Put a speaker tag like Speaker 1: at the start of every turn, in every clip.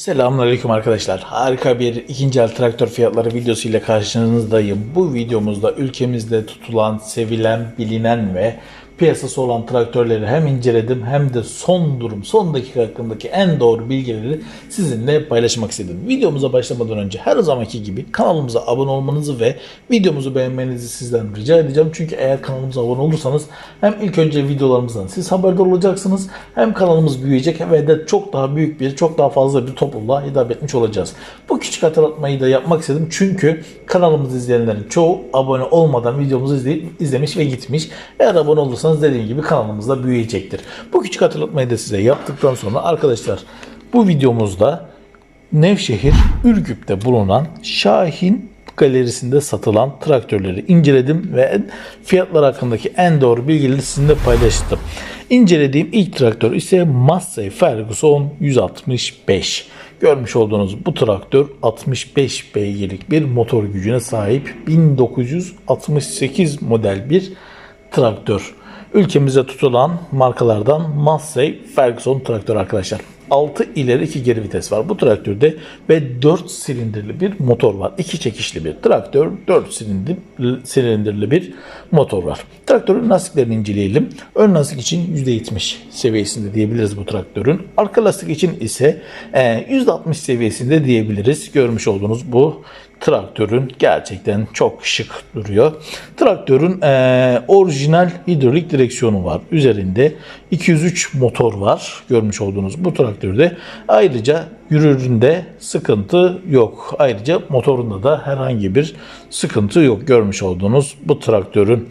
Speaker 1: Selamünaleyküm arkadaşlar. Harika bir ikinci el traktör fiyatları videosu ile karşınızdayım. Bu videomuzda ülkemizde tutulan, sevilen, bilinen ve piyasası olan traktörleri hem inceledim hem de son durum, son dakika hakkındaki en doğru bilgileri sizinle paylaşmak istedim. Videomuza başlamadan önce her zamanki gibi kanalımıza abone olmanızı ve videomuzu beğenmenizi sizden rica edeceğim. Çünkü eğer kanalımıza abone olursanız hem ilk önce videolarımızdan siz haberdar olacaksınız hem kanalımız büyüyecek ve de çok daha büyük bir, çok daha fazla bir topluluğa hitap etmiş olacağız. Bu küçük hatırlatmayı da yapmak istedim çünkü kanalımızı izleyenlerin çoğu abone olmadan videomuzu izleyip izlemiş ve gitmiş. Eğer abone olursanız dediğim gibi kanalımız da büyüyecektir. Bu küçük hatırlatmayı da size yaptıktan sonra arkadaşlar bu videomuzda Nevşehir Ürgüp'te bulunan Şahin galerisinde satılan traktörleri inceledim ve fiyatlar hakkındaki en doğru bilgileri sizinle paylaştım. İncelediğim ilk traktör ise Massey Ferguson 165. Görmüş olduğunuz bu traktör 65 beygirlik bir motor gücüne sahip 1968 model bir traktör. Ülkemize tutulan markalardan Massey Ferguson traktör arkadaşlar. 6 ileri 2 geri vites var bu traktörde ve 4 silindirli bir motor var. 2 çekişli bir traktör, 4 silindir, silindirli bir motor var. Traktörün lastiklerini inceleyelim. Ön lastik için %70 seviyesinde diyebiliriz bu traktörün. Arka lastik için ise e, %60 seviyesinde diyebiliriz. Görmüş olduğunuz bu traktörün gerçekten çok şık duruyor. Traktörün e, orijinal hidrolik direksiyonu var. Üzerinde 203 motor var. Görmüş olduğunuz bu traktörde. Ayrıca yürüründe sıkıntı yok. Ayrıca motorunda da herhangi bir sıkıntı yok. Görmüş olduğunuz bu traktörün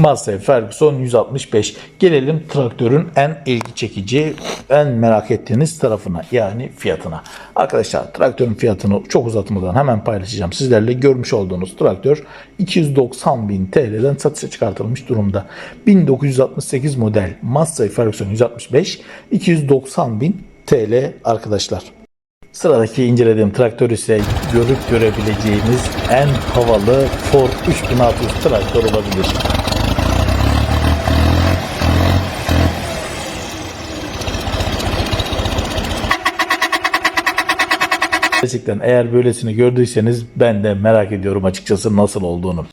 Speaker 1: Massey Ferguson 165. Gelelim traktörün en ilgi çekici, en merak ettiğiniz tarafına yani fiyatına. Arkadaşlar traktörün fiyatını çok uzatmadan hemen paylaşacağım. Sizlerle görmüş olduğunuz traktör 290 bin TL'den satışa çıkartılmış durumda. 1968 model Massey Ferguson 165 290 bin TL arkadaşlar. Sıradaki incelediğim traktör ise görüp görebileceğiniz en havalı Ford 3600 traktör olabilir. Gerçekten eğer böylesini gördüyseniz ben de merak ediyorum açıkçası nasıl olduğunu.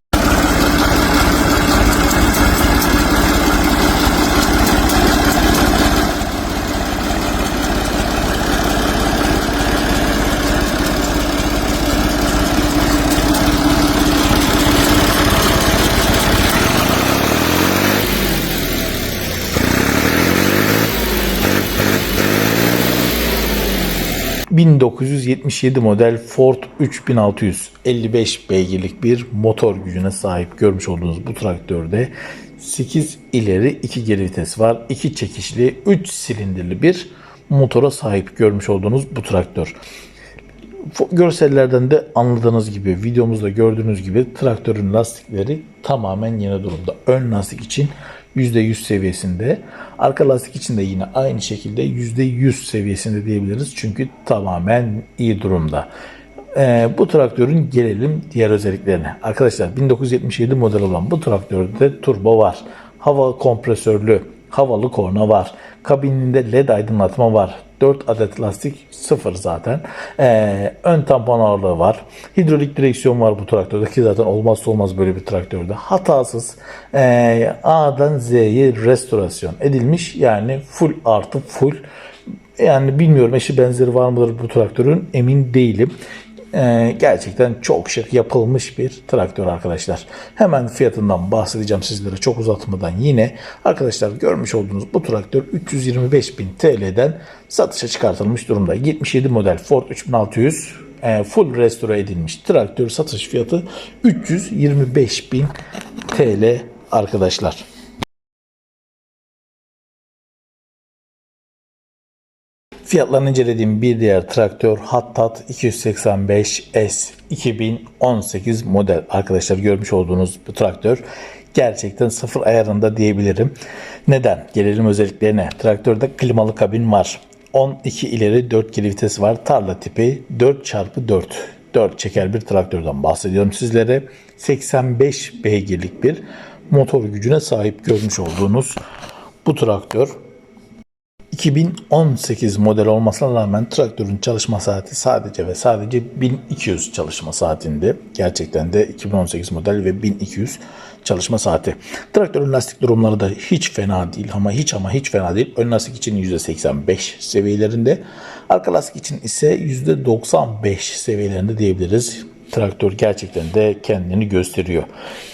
Speaker 1: ...1977 model Ford 3600 55 beygirlik bir motor gücüne sahip görmüş olduğunuz bu traktörde 8 ileri 2 geri vites var. 2 çekişli 3 silindirli bir motora sahip görmüş olduğunuz bu traktör. Görsellerden de anladığınız gibi videomuzda gördüğünüz gibi traktörün lastikleri tamamen yeni durumda. Ön lastik için %100 seviyesinde. Arka lastik için de yine aynı şekilde %100 seviyesinde diyebiliriz. Çünkü tamamen iyi durumda. Ee, bu traktörün gelelim diğer özelliklerine. Arkadaşlar 1977 model olan bu traktörde turbo var. Hava kompresörlü, havalı korna var. Kabininde led aydınlatma var. 4 adet lastik sıfır zaten. Ee, ön tampon ağırlığı var. Hidrolik direksiyon var bu traktörde ki zaten olmazsa olmaz böyle bir traktörde. Hatasız ee, A'dan Z'ye restorasyon edilmiş. Yani full artı full. Yani bilmiyorum eşi benzeri var mıdır bu traktörün emin değilim. Ee, gerçekten çok şık yapılmış bir traktör arkadaşlar. Hemen fiyatından bahsedeceğim sizlere çok uzatmadan yine. Arkadaşlar görmüş olduğunuz bu traktör 325.000 TL'den satışa çıkartılmış durumda. 77 model Ford 3600 e, full restore edilmiş traktör satış fiyatı 325.000 TL arkadaşlar. Fiyatlarını incelediğim bir diğer traktör Hattat 285S 2018 model. Arkadaşlar görmüş olduğunuz bu traktör gerçekten sıfır ayarında diyebilirim. Neden? Gelelim özelliklerine. Traktörde klimalı kabin var. 12 ileri 4 geri vites var. Tarla tipi 4x4 4 çeker bir traktörden bahsediyorum sizlere. 85 beygirlik bir motor gücüne sahip görmüş olduğunuz bu traktör 2018 model olmasına rağmen traktörün çalışma saati sadece ve sadece 1200 çalışma saatinde. Gerçekten de 2018 model ve 1200 çalışma saati. Traktörün lastik durumları da hiç fena değil ama hiç ama hiç fena değil. Ön lastik için %85 seviyelerinde. Arka lastik için ise %95 seviyelerinde diyebiliriz. Traktör gerçekten de kendini gösteriyor.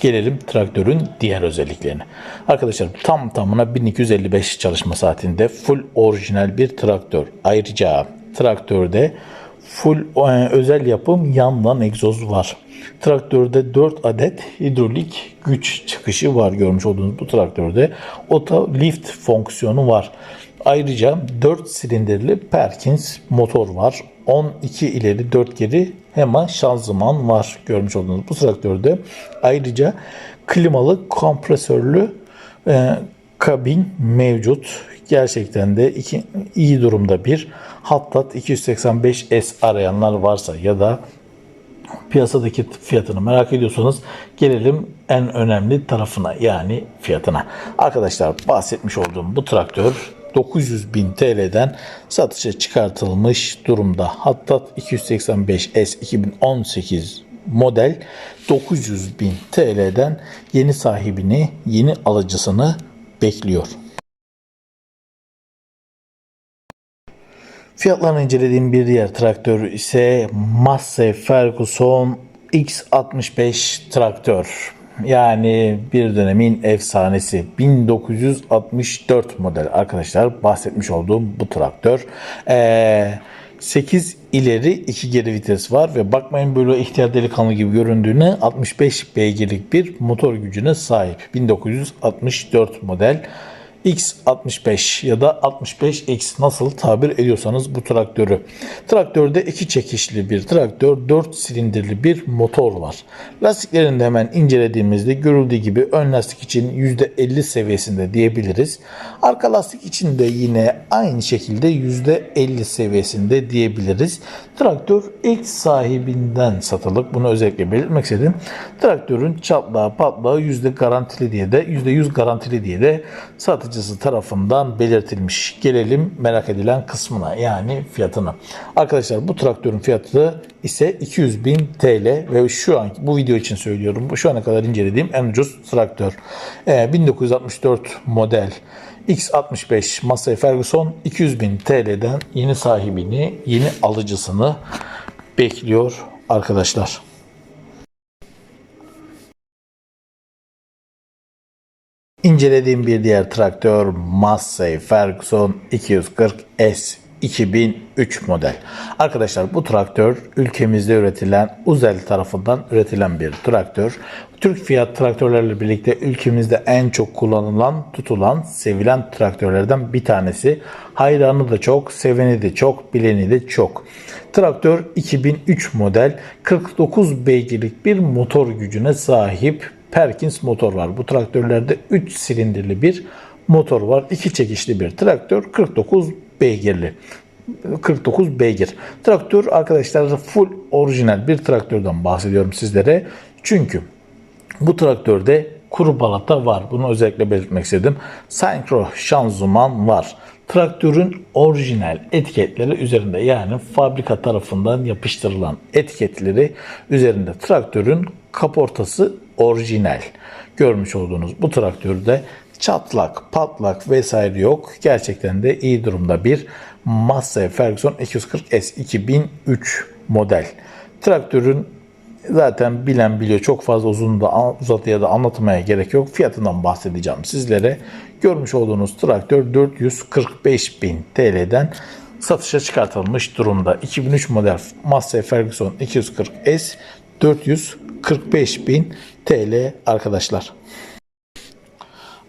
Speaker 1: Gelelim traktörün diğer özelliklerine. Arkadaşlar tam tamına 1255 çalışma saatinde full orijinal bir traktör. Ayrıca traktörde full e, özel yapım yandan egzoz var. Traktörde 4 adet hidrolik güç çıkışı var görmüş olduğunuz bu traktörde. Auto lift fonksiyonu var. Ayrıca 4 silindirli Perkins motor var. 12 ileri 4 geri hemen şanzıman var görmüş olduğunuz bu traktörde. Ayrıca klimalı kompresörlü e, kabin mevcut. Gerçekten de iki, iyi durumda bir Hattat 285S arayanlar varsa ya da piyasadaki fiyatını merak ediyorsanız gelelim en önemli tarafına yani fiyatına. Arkadaşlar bahsetmiş olduğum bu traktör 900 bin TL'den satışa çıkartılmış durumda. Hattat 285S 2018 model 900 bin TL'den yeni sahibini, yeni alıcısını bekliyor. Fiyatlarını incelediğim bir diğer traktör ise Massey Ferguson X65 traktör. Yani bir dönemin efsanesi 1964 model arkadaşlar bahsetmiş olduğum bu traktör. Ee, 8 ileri 2 geri vites var ve bakmayın böyle ihtiyar delikanlı gibi göründüğüne 65 beygirlik bir motor gücüne sahip. 1964 model X65 ya da 65X nasıl tabir ediyorsanız bu traktörü. Traktörde iki çekişli bir traktör, 4 silindirli bir motor var. Lastiklerini de hemen incelediğimizde görüldüğü gibi ön lastik için %50 seviyesinde diyebiliriz. Arka lastik için de yine aynı şekilde %50 seviyesinde diyebiliriz. Traktör ilk sahibinden satılık. Bunu özellikle belirtmek istedim. Traktörün çatlağı patlağı garantili diye de %100 garantili diye de satıcısı tarafından belirtilmiş. Gelelim merak edilen kısmına yani fiyatına. Arkadaşlar bu traktörün fiyatı ise 200 bin TL ve şu an bu video için söylüyorum. Şu ana kadar incelediğim en ucuz traktör. Ee, 1964 model X65 Massey Ferguson 200 bin TL'den yeni sahibini, yeni alıcısını bekliyor arkadaşlar. İncelediğim bir diğer traktör Massey Ferguson 240S 2003 model. Arkadaşlar bu traktör ülkemizde üretilen Uzel tarafından üretilen bir traktör. Türk fiyat traktörlerle birlikte ülkemizde en çok kullanılan, tutulan, sevilen traktörlerden bir tanesi. Hayranı da çok, seveni de çok, bileni de çok. Traktör 2003 model 49 beygirlik bir motor gücüne sahip Perkins motor var. Bu traktörlerde 3 silindirli bir motor var. 2 çekişli bir traktör 49 beygirli. 49 beygir. Traktör arkadaşlar full orijinal bir traktörden bahsediyorum sizlere. Çünkü bu traktörde kuru balata var. Bunu özellikle belirtmek istedim. Syncro şanzıman var. Traktörün orijinal etiketleri üzerinde yani fabrika tarafından yapıştırılan etiketleri üzerinde traktörün kaportası orijinal. Görmüş olduğunuz bu traktörde çatlak, patlak vesaire yok. Gerçekten de iyi durumda bir Massey Ferguson 240S 2003 model. Traktörün zaten bilen biliyor çok fazla uzun da uzatıya da anlatmaya gerek yok. Fiyatından bahsedeceğim sizlere. Görmüş olduğunuz traktör 445 bin TL'den satışa çıkartılmış durumda. 2003 model Massey Ferguson 240S 445 bin TL arkadaşlar.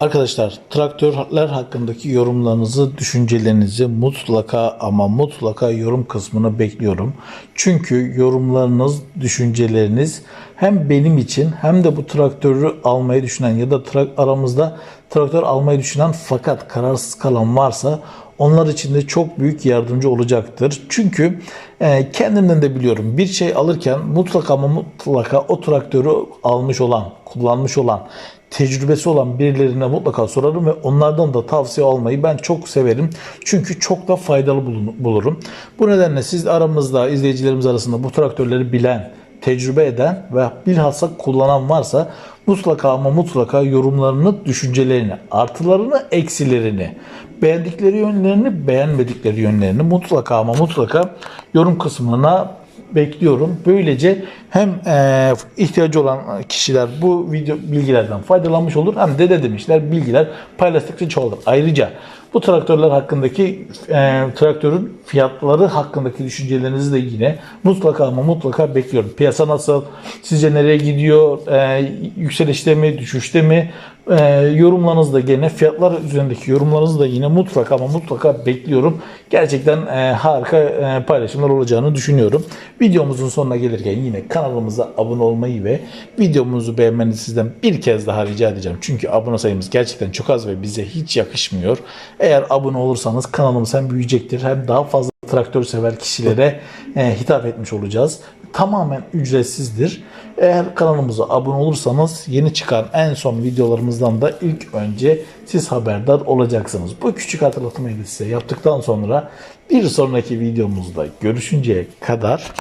Speaker 1: Arkadaşlar traktörler hakkındaki yorumlarınızı, düşüncelerinizi mutlaka ama mutlaka yorum kısmına bekliyorum. Çünkü yorumlarınız, düşünceleriniz hem benim için hem de bu traktörü almayı düşünen ya da tra- aramızda traktör almayı düşünen fakat kararsız kalan varsa onlar için de çok büyük yardımcı olacaktır. Çünkü e, kendimden de biliyorum bir şey alırken mutlaka ama mutlaka o traktörü almış olan, kullanmış olan tecrübesi olan birilerine mutlaka sorarım ve onlardan da tavsiye almayı ben çok severim. Çünkü çok da faydalı bulurum. Bu nedenle siz aramızda izleyicilerimiz arasında bu traktörleri bilen, tecrübe eden ve bilhassa kullanan varsa mutlaka ama mutlaka yorumlarını, düşüncelerini, artılarını, eksilerini, beğendikleri yönlerini, beğenmedikleri yönlerini mutlaka ama mutlaka yorum kısmına bekliyorum. Böylece hem e, ihtiyacı olan kişiler bu video bilgilerden faydalanmış olur hem de ne demişler bilgiler paylaştıkça çoğalır. Ayrıca bu traktörler hakkındaki e, traktörün fiyatları hakkındaki düşüncelerinizi de yine mutlaka ama mutlaka bekliyorum. Piyasa nasıl? Sizce nereye gidiyor? E, yükselişte mi? Düşüşte mi? E, yorumlarınızı da gene fiyatlar üzerindeki yorumlarınızı da yine mutlaka ama mutlaka bekliyorum. Gerçekten e, harika e, paylaşımlar olacağını düşünüyorum. Videomuzun sonuna gelirken yine kanalımıza abone olmayı ve videomuzu beğenmenizi sizden bir kez daha rica edeceğim. Çünkü abone sayımız gerçekten çok az ve bize hiç yakışmıyor. Eğer abone olursanız kanalımız hem büyüyecektir hem daha fazla traktör sever kişilere e, hitap etmiş olacağız. Tamamen ücretsizdir. Eğer kanalımıza abone olursanız yeni çıkan en son videolarımızdan da ilk önce siz haberdar olacaksınız. Bu küçük hatırlatmayı da size yaptıktan sonra bir sonraki videomuzda görüşünceye kadar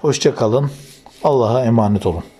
Speaker 1: hoşça kalın. Allah'a emanet olun.